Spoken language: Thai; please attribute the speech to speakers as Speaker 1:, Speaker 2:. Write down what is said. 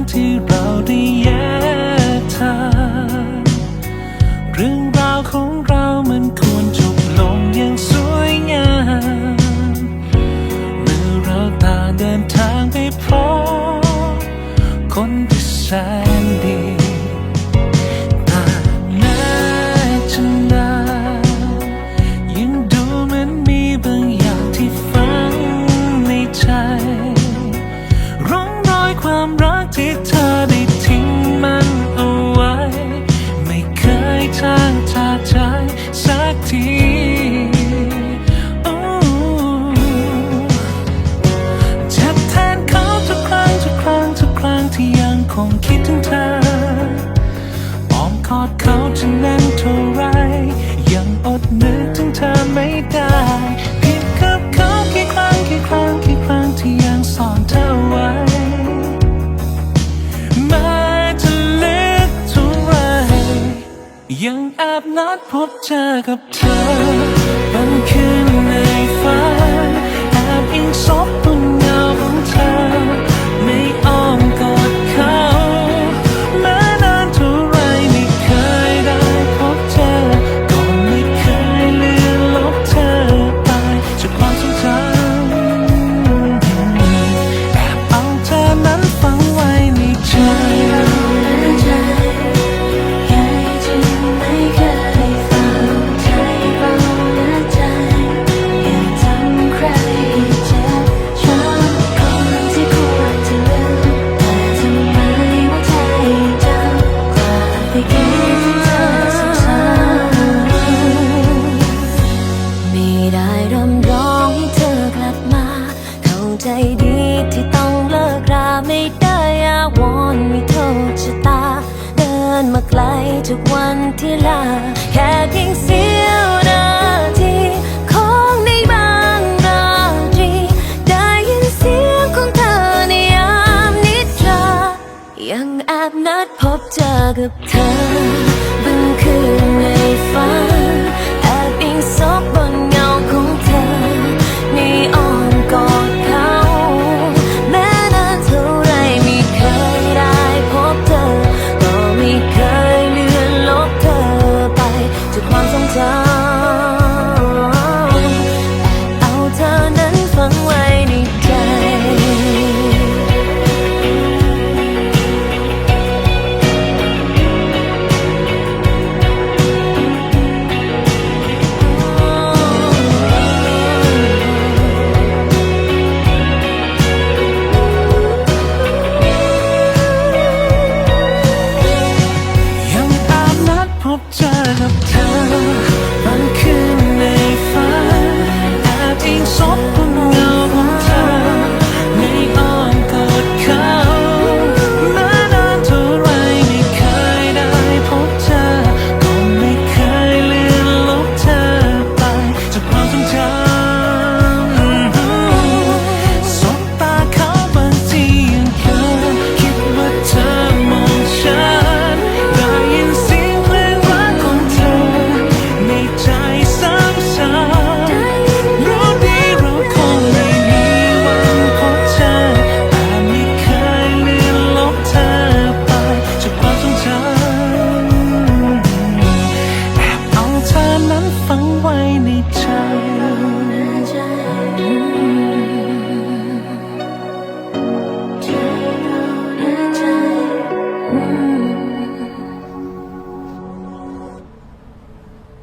Speaker 1: ารที่เราได้แยกทางเรื่องราวของเรามันควรจบลงอย่างสวยงามเมื่อเราต่างเดินทางไปพร้อมคนที่แสนดี อ้อดเขาจะแน่นเท่าไร ยังอดนึกถึงเธอไม่ได้ผิดกับเขากี่ครั้งกี่ครั้งกี่ครั้งที่ยังซ่อนเธอไว้แม้จะเล็กเท่าไร ยังแอบนัดพบเจอกับเธอบางคืนในฝันแอบอิงซบ ดีที่
Speaker 2: ต้องเลิกราไม่ได้อาวอนไม่โทษชะตา เดินมาไกลทุกวันที่ลา แค่เพียงเสี้ยวนาทีของในบางราตรี ได้ยินเสียงของเธอในยามนิทรา ยังแอบนัดพบเจอกับเธอ